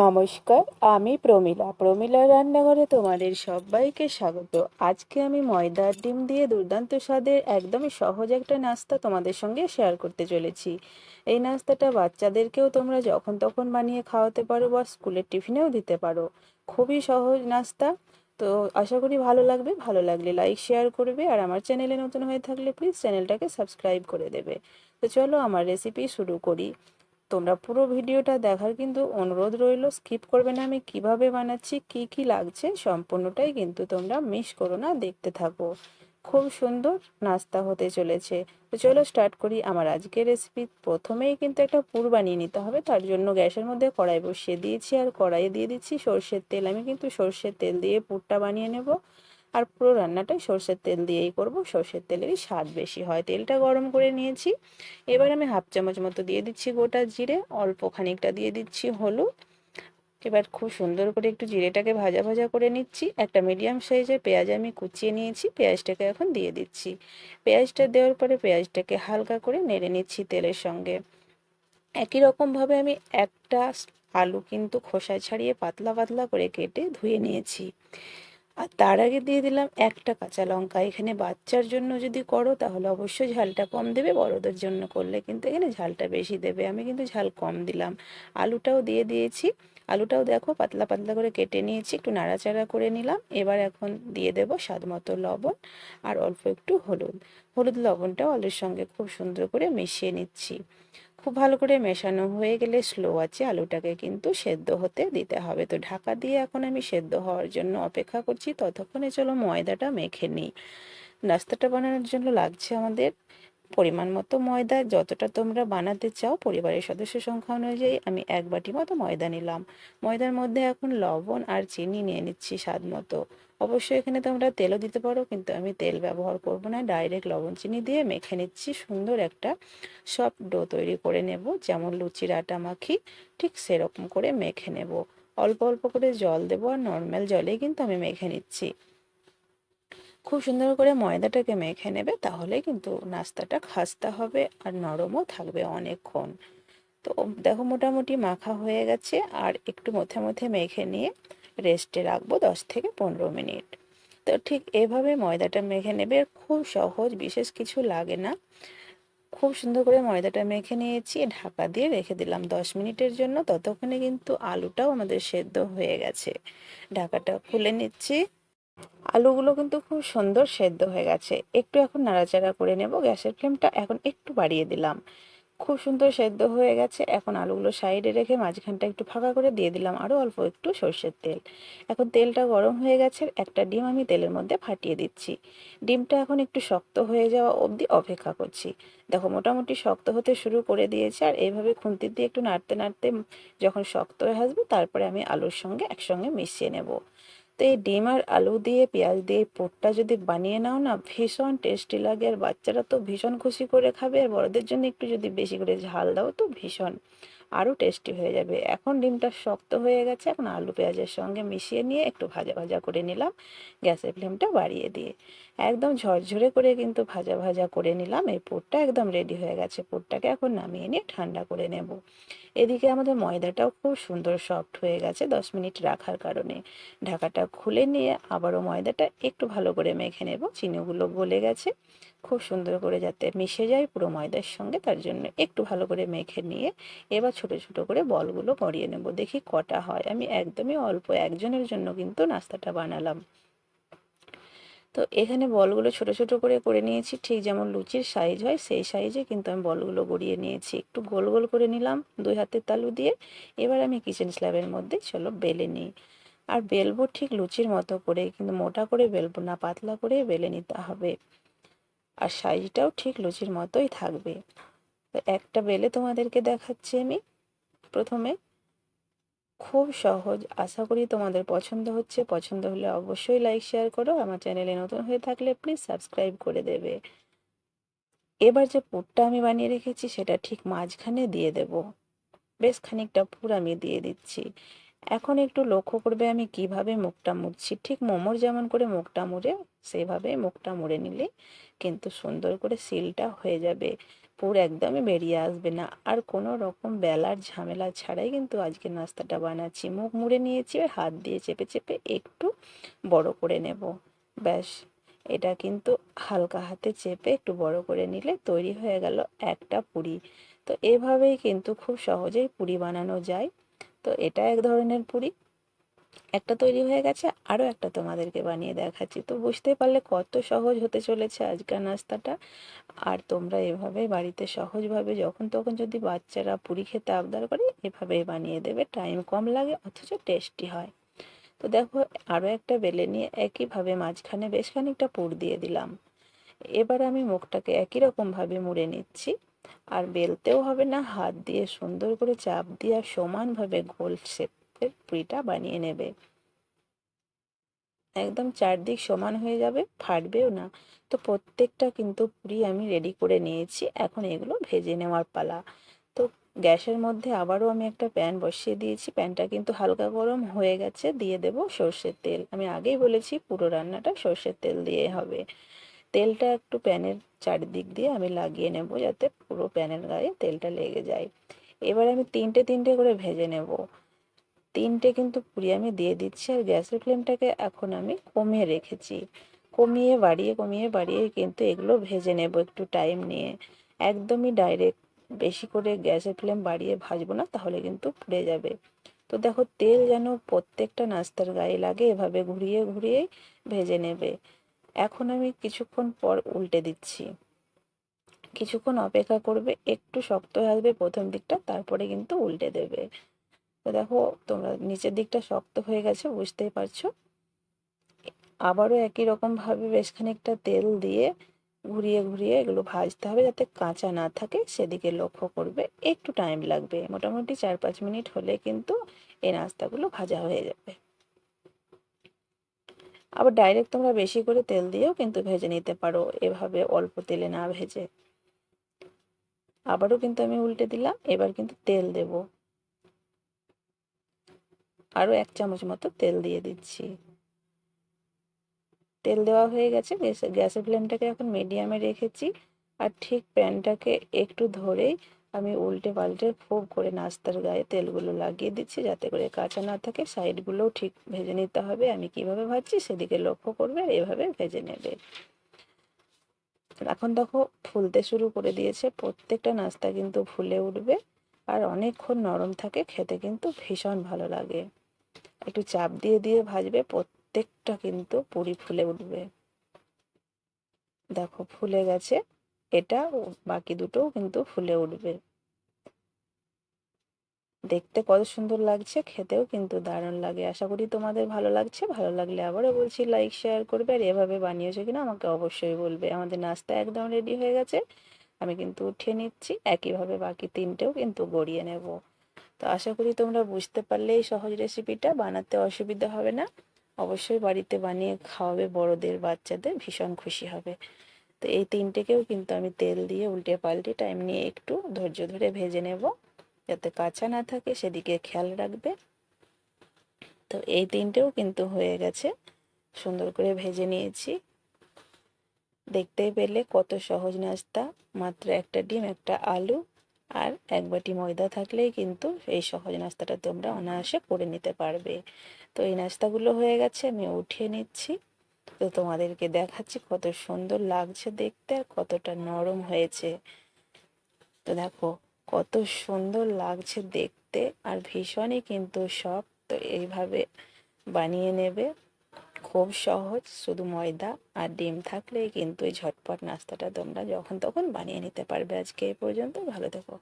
নমস্কার, আমি প্রমীলা। প্রমীলা রান্নাঘরে তোমাদের সবাইকে স্বাগত। আজকে আমি ময়দার ডিম দিয়ে দুর্দান্ত স্বাদের একদমই সহজ একটা নাস্তা তোমাদের সঙ্গে শেয়ার করতে চলেছি। এই নাস্তাটা বাচ্চাদেরকেও তোমরা যখন তখন বানিয়ে খাওয়াতে পারো বা স্কুলের টিফিনেও দিতে পারো। খুবই সহজ নাস্তা। তো আশা করি ভালো লাগবে। ভালো লাগলে লাইক শেয়ার করবে আর আমার চ্যানেলে নতুন হয়ে থাকলে প্লিজ চ্যানেলটাকে সাবস্ক্রাইব করে দেবে। তো চলো আমার রেসিপি শুরু করি। তোমরা পুরো ভিডিওটা দেখার কিন্তু অনুরোধ রইল স্কিপ করবে না আমি কীভাবে বানাচ্ছি, কি কি লাগছে সম্পূর্ণটাই কিন্তু তোমরা মিস করো না, দেখতে থাকো। খুব সুন্দর নাস্তা হতে চলেছে। তো চলো স্টার্ট করি আমার আজকের রেসিপি প্রথমেই কিন্তু একটা পুর বানিয়ে নিতে হবে, তার জন্য গ্যাসের মধ্যে কড়াই বসিয়ে দিয়েছি আর কড়াইয়ে দিয়ে দিচ্ছি সর্ষের তেল। আমি কিন্তু সর্ষের তেল দিয়ে পুরটা বানিয়ে নেব। আর পুরো রান্নাটাই সর্ষের তেল দিয়েই করব। সর্ষের তেলেরই স্বাদ বেশি হয়। তেলটা গরম করে নিয়েছি। এবার আমি হাফ চামচ মতো দিয়ে দিচ্ছি গোটা জিরে। অল্প খানিকটা দিয়ে দিচ্ছি হলুদ। এবার খুব সুন্দর করে একটু জিরেটাকে ভাজা ভাজা করে নিচ্ছি। একটা মিডিয়াম সাইজের পেঁয়াজ আমি কুচিয়ে নিয়েছি। পেঁয়াজটাকে এখন দিয়ে দিচ্ছি। পেঁয়াজটা দেওয়ার পরে পেঁয়াজটাকে হালকা করে নেড়ে নিচ্ছি তেলের সঙ্গে। একই রকমভাবে আমি একটা আলু কিন্তু খোসা ছাড়িয়ে পাতলা পাতলা করে কেটে ধুয়ে নিয়েছি। আর তার আগে দিয়ে দিলাম একটা কাঁচা লঙ্কা। এখানে বাচ্চার জন্য যদি করো, তাহলে অবশ্যই ঝালটা কম দেবে, বড়দের জন্য করলে কিন্তু এখানে ঝালটা বেশি দেবে। আমি কিন্তু ঝাল কম দিলাম। আলুটাও দিয়ে দিয়েছি। আলুটাও দেখো পাতলা পাতলা করে কেটে নিয়েছি, একটু নাড়াচাড়া করে নিলাম। এবার এখন দিয়ে দেব স্বাদ মতো লবণ আর অল্প একটু হলুদ। হলুদ লবণটাও আলুর সঙ্গে খুব সুন্দর করে মিশিয়ে নিচ্ছি। খুব ভালো করে মেশানো হয়ে গেলে স্লো আছে, আলুটাকে কিন্তু সেদ্ধ হতে দিতে হবে। তো ঢাকা দিয়ে এখন আমি সেদ্ধ হওয়ার জন্য অপেক্ষা করছি। ততক্ষণে চলো ময়দাটা মেখে নিই। নাস্তাটা বানানোর জন্য লাগছে আমাদের পরিমাণ মতো ময়দা যতটা তোমরা বানাতে চাও, পরিবারের সদস্য সংখ্যা অনুযায়ী আমি এক বাটি মতো ময়দা নিলাম। ময়দার মধ্যে এখন লবণ আর চিনি নিয়ে নিচ্ছি স্বাদ মতো। অবশ্যই এখানে তোমরা তেলও দিতে পারো, কিন্তু আমি তেল ব্যবহার করব না। ডাইরেক্ট লবণ চিনি দিয়ে মেখে নিচ্ছি, সুন্দর একটা সফট ডো তৈরি করে নেব। যেমন লুচির আটা মাখি, ঠিক সেরকম করে মেখে নেব। অল্প অল্প করে জল দেবো আর নর্মাল জলেই কিন্তু আমি মেখে নিচ্ছি। খুব সুন্দর করে ময়দাটাকে মেখে নেবে, তাহলে কিন্তু নাস্তাটা খাস্তা হবে আর নরমও থাকবে অনেকক্ষণ। তো দেখো মোটামুটি মাখা হয়ে গেছে, আর একটু মধ্যে মধ্যে মেখে নিয়ে রেস্টে রাখব দশ থেকে পনেরো মিনিট। তো ঠিক এভাবে ময়দাটা মেখে নেবে, খুব সহজ, বিশেষ কিছু লাগে না। খুব সুন্দর করে ময়দাটা মেখে নিয়েছি, ঢাকা দিয়ে রেখে দিলাম দশ মিনিটের জন্য, ততক্ষণে কিন্তু আলুটাও আমাদের সেদ্ধ হয়ে গেছে। ঢাকাটা খুলে নিচ্ছি। আলুগুলো কিন্তু খুব সুন্দর সেদ্ধ হয়ে গেছে। একটু এখন নাড়াচাড়া করে নেব, গ্যাসের ফ্লেমটা এখন একটু বাড়িয়ে দিলাম। খুব সুন্দর সেদ্ধ হয়ে গেছে, এখন আলুগুলো সাইডে রেখে মাঝখানটা একটু ফাঁকা করে দিয়ে দিলাম, আরও অল্প একটু সর্ষের তেল। এখন তেলটা গরম হয়ে গেছে, একটা ডিম আমি তেলের মধ্যে ফাটিয়ে দিচ্ছি। ডিমটা এখন একটু শক্ত হয়ে যাওয়া অবধি অপেক্ষা করছি। দেখো, মোটামুটি শক্ত হতে শুরু করে দিয়েছে, আর এইভাবে খুন্তি দিয়ে একটু নাড়তে নাড়তে যখন শক্ত হয়ে আসবে, তারপরে আমি আলুর সঙ্গে একসঙ্গে মিশিয়ে নেব। তো এই ডিম আর আলু দিয়ে, পেঁয়াজ দিয়ে পোটটা যদি বানিয়ে নাও না, ভীষণ টেস্টি লাগে। আর বাচ্চারা তো ভীষণ খুশি করে খাবে। আর বড়দের জন্য একটু যদি বেশি করে ঝাল দাও তো ভীষণ। আরও টেস্টি হয়ে যাবে। এখন ডিমটা শক্ত হয়ে গেছে, এখন আলু পেঁয়াজের সঙ্গে মিশিয়ে নিয়ে একটু ভাজা ভাজা করে নিলাম গ্যাসের ফ্লেমটা বাড়িয়ে দিয়ে। একদম ঝরঝরে করে কিন্তু ভাজা ভাজা করে নিলাম, এই পুরটা একদম রেডি হয়ে গেছে। পুরটাকে এখন নামিয়ে নিয়ে ঠান্ডা করে নেব। এদিকে আমাদের ময়দাটাও খুব সুন্দর সফট হয়ে গেছে দশ মিনিট রাখার কারণে। ঢাকাটা খুলে নিয়ে আবারও ময়দাটা একটু ভালো করে মেখে নেব। চিনিগুলো গলে গেছে। খুব সুন্দর করে যাতে মিশে যায় পুরো ময়দার সঙ্গে, তার জন্য একটু ভালো করে মেখে নিয়ে এবার ছোট ছোট করে বলগুলো গড়িয়ে নেব। দেখি কটা হয়। আমি একদমই অল্প, একজনের জন্য কিন্তু নাস্তাটা বানালাম। তো এখানে বলগুলো ছোট ছোট করে করে নিয়েছি। ঠিক যেমন লুচির সাইজ হয়, সেই সাইজে কিন্তু আমি বলগুলো গড়িয়ে নিয়েছি। একটু গোল গোল করে নিলাম দুই হাতের তালু দিয়ে। এবার আমি কিচেন স্ল্যাবের মধ্যে চলো বেলে নিই। আর বেলবো ঠিক লুচির মতো করে, কিন্তু মোটা করে বেলবো না, পাতলা করে বেলে নিতে হবে। আর সাইজটাও ঠিক লুচির মতোই থাকবে। তো একটা বেলে তোমাদেরকে দেখাচ্ছি আমি। প্রথমে খুব সহজ, আশা করি তোমাদের পছন্দ হচ্ছে। পছন্দ হলে অবশ্যই লাইক শেয়ার করো। আমার চ্যানেলে নতুন হয়ে থাকলে প্লিজ সাবস্ক্রাইব করে দেবে। এবার যে পুরটা আমি বানিয়ে রেখেছি, সেটা ঠিক মাঝখানে দিয়ে দেব। বেশ খানিকটা পুর আমি দিয়ে দিচ্ছি। এখন একটু লক্ষ্য করবে আমি কীভাবে মুখটা মুড়ছি। ঠিক মোমোর যেমন করে মুখটা মুড়ে সেভাবে মুখটা মুড়ে নিলে কিন্তু সুন্দর করে সিলটা হয়ে যাবে। পুর একদমই বেরিয়ে আসবে না। আর কোনো রকম বেলার ঝামেলা ছাড়াই কিন্তু আজকে নাস্তাটা বানাচ্ছি। মুখ মুড়ে নিয়েছি আর হাত দিয়ে চেপে চেপে একটু বড় করে নেব। ব্যাস, এটা কিন্তু হালকা হাতে চেপে একটু বড় করে নিলে তৈরি হয়ে গেল একটা পুরি। তো এভাবেই কিন্তু খুব সহজেই পুরি বানানো যায়। তো এটা এক ধরনের পুরি। একটা তৈরি হয়ে গেছে আরও একটা তোমাদেরকে বানিয়ে দেখাচ্ছি। তো বুঝতে পারলে কত সহজ হতে চলেছে আজকের নাস্তাটা। আর তোমরা এভাবে বাড়িতে সহজভাবে যখন তখন যদি বাচ্চারা পুরি খেতে আবদার করে, এভাবেই বানিয়ে দেবে। টাইম কম লাগে, অথচ টেস্টি হয়। তো দেখো আরও একটা বেলে নিয়ে একইভাবে মাঝখানে বেশ খানিকটা পুর দিয়ে দিলাম। এবার আমি মুখটাকে একই রকমভাবে মুড়ে নিচ্ছি। আর বেলতেও হবে না, হাত দিয়ে সুন্দর করে চাপ দিয়ে সমানভাবে গোল শেপের পুরিটা বানিয়ে নেবে। একদম চারদিক সমান হয়ে যাবে, ফাটবেও না। তো প্রত্যেকটা কিন্তু পুরি আমি রেডি করে নিয়েছি। এখন এগুলো ভেজে নেওয়ার পালা। তো গ্যাসের মধ্যে আবারও আমি একটা প্যান বসিয়ে দিয়েছি। প্যানটা কিন্তু হালকা গরম হয়ে গেছে, দিয়ে দেব সর্ষের তেল। আমি আগেই বলেছি পুরো রান্নাটা সর্ষের তেল দিয়ে হবে। তেলটা একটু প্যানের চারিদিক দিয়ে আমি লাগিয়ে নেব, যাতে পুরো প্যানের গায়ে তেলটা লেগে যায়। এবার আমি তিনটে তিনটে করে ভেজে নেব। তিনটে কিন্তু পুরি আমি দিয়ে দিচ্ছি, আর গ্যাসের ফ্লেমটাকে এখন আমি কমিয়ে রেখেছি। কমিয়ে বাড়িয়ে কমিয়ে বাড়িয়ে কিন্তু এগুলো ভেজে নেব একটু টাইম নিয়ে। একদমই ডাইরেক্ট বেশি করে গ্যাসের ফ্লেম বাড়িয়ে ভাজবো না, তাহলে কিন্তু পুড়ে যাবে। তো দেখো, তেল যেন প্রত্যেকটা নাস্তার গায়ে লাগে, এভাবে ঘুরিয়ে ঘুরিয়ে ভেজে নেবে। এখন আমি কিছুক্ষণ পর উল্টে দিচ্ছি। কিছুক্ষণ অপেক্ষা করবে, একটু শক্ত হয়ে প্রথম দিকটা, তারপরে কিন্তু উল্টে দেবে। তো দেখো, তোমরা নিচের দিকটা শক্ত হয়ে গেছে, বুঝতেই পারছ? আবারও একই রকমভাবে বেশ খানিকটা তেল দিয়ে ঘুরিয়ে ঘুরিয়ে এগুলো ভাজতে হবে যাতে কাঁচা না থাকে, সেদিকে লক্ষ্য করবে, একটু টাইম লাগবে। মোটামুটি চার পাঁচ মিনিট হলে কিন্তু এই নাস্তাগুলো ভাজা হয়ে যাবে। আবার ডাইরেক্ট তোমরা বেশি করে তেল দিয়েও কিন্তু ভেজে নিতে পারো। এভাবে অল্প তেলে না ভেজে। আবারও কিন্তু আমি উল্টে দিলাম, এবার কিন্তু তেল দেব। আরও এক চামচ মতো তেল দিয়ে দিচ্ছি। তেল দেওয়া হয়ে গেছে গ্যাসের ফ্লেমটাকে এখন মিডিয়ামে রেখেছি। আর ঠিক প্যানটাকে একটু ধরেই আমি উল্টে পাল্টে খুব করে নাস্তার গায়ে তেলগুলো লাগিয়ে দিচ্ছি যাতে করে কাঁচা না থাকে। সাইডগুলোও ঠিক ভেজে নিতে হবে। আমি কীভাবে ভাজছি সেদিকে লক্ষ্য করবে, এভাবে ভেজে নেবে। এখন দেখো ফুলতে শুরু করে দিয়েছে। প্রত্যেকটা নাস্তা কিন্তু ফুলে উঠবে আর অনেকক্ষণ নরম থাকে, খেতে কিন্তু ভীষণ ভালো লাগে। একটু চাপ দিয়ে দিয়ে ভাজবে, প্রত্যেকটা কিন্তু পুরি ফুলে উঠবে। দেখো ফুলে গেছে। এটা বাকি দুটোও কিন্তু ফুলে উঠবে। দেখতে কত সুন্দর লাগছে, খেতেও কিন্তু দারুণ লাগে। আশা করি তোমাদের ভালো লাগছে, ভালো লাগলে আবারও বলছি লাইক শেয়ার করবে আর এভাবে বানিয়েছো কিনা আমাকে অবশ্যই বলবে। আমাদের নাস্তা একদম রেডি হয়ে গেছে, আমি কিন্তু উঠিয়ে নিচ্ছি, একইভাবে বাকি তিনটেও কিন্তু গড়িয়ে নেব। তো আশা করি তোমরা বুঝতে পারলে এই সহজ রেসিপিটা বানাতে অসুবিধা হবে না। অবশ্যই বাড়িতে বানিয়ে খাওয়াবে বড়দের, বাচ্চাদের, ভীষণ খুশি হবে। তো এই তিনটেকেও কিন্তু আমি তেল দিয়ে উল্টে পাল্টে টাইম নিয়ে একটু ধৈর্য ধরে ভেজে নেব। যাতে কাঁচা না থাকে, সেদিকে খেয়াল রাখবে। তো এই তিনটেও কিন্তু হয়ে গেছে। সুন্দর করে ভেজে নিয়েছি। দেখতেই পেলে কত সহজ নাস্তা। মাত্র একটা ডিম, একটা আলু আর এক বাটি ময়দা থাকলেই কিন্তু এই সহজ নাস্তাটা তোমরা অনায়াসে করে নিতে পারবে। তো এই নাস্তাগুলো হয়ে গেছে, আমি উঠিয়ে নিচ্ছি। তো তোমাদেরকে দেখাচ্ছি কত সুন্দর লাগছে দেখতে আর কতটা নরম হয়েছে। তো দেখো, কত সুন্দর লাগছে দেখতে আর ভীষণই কিন্তু সব তো এইভাবে বানিয়ে নেবে। খুব সহজ, শুধু ময়দা আর ডিম থাকলেই কিন্তু এই ঝটপট নাস্তাটা তোমরা যখন তখন বানিয়ে নিতে পারবে। আজকে এই পর্যন্ত, ভালো থেকো।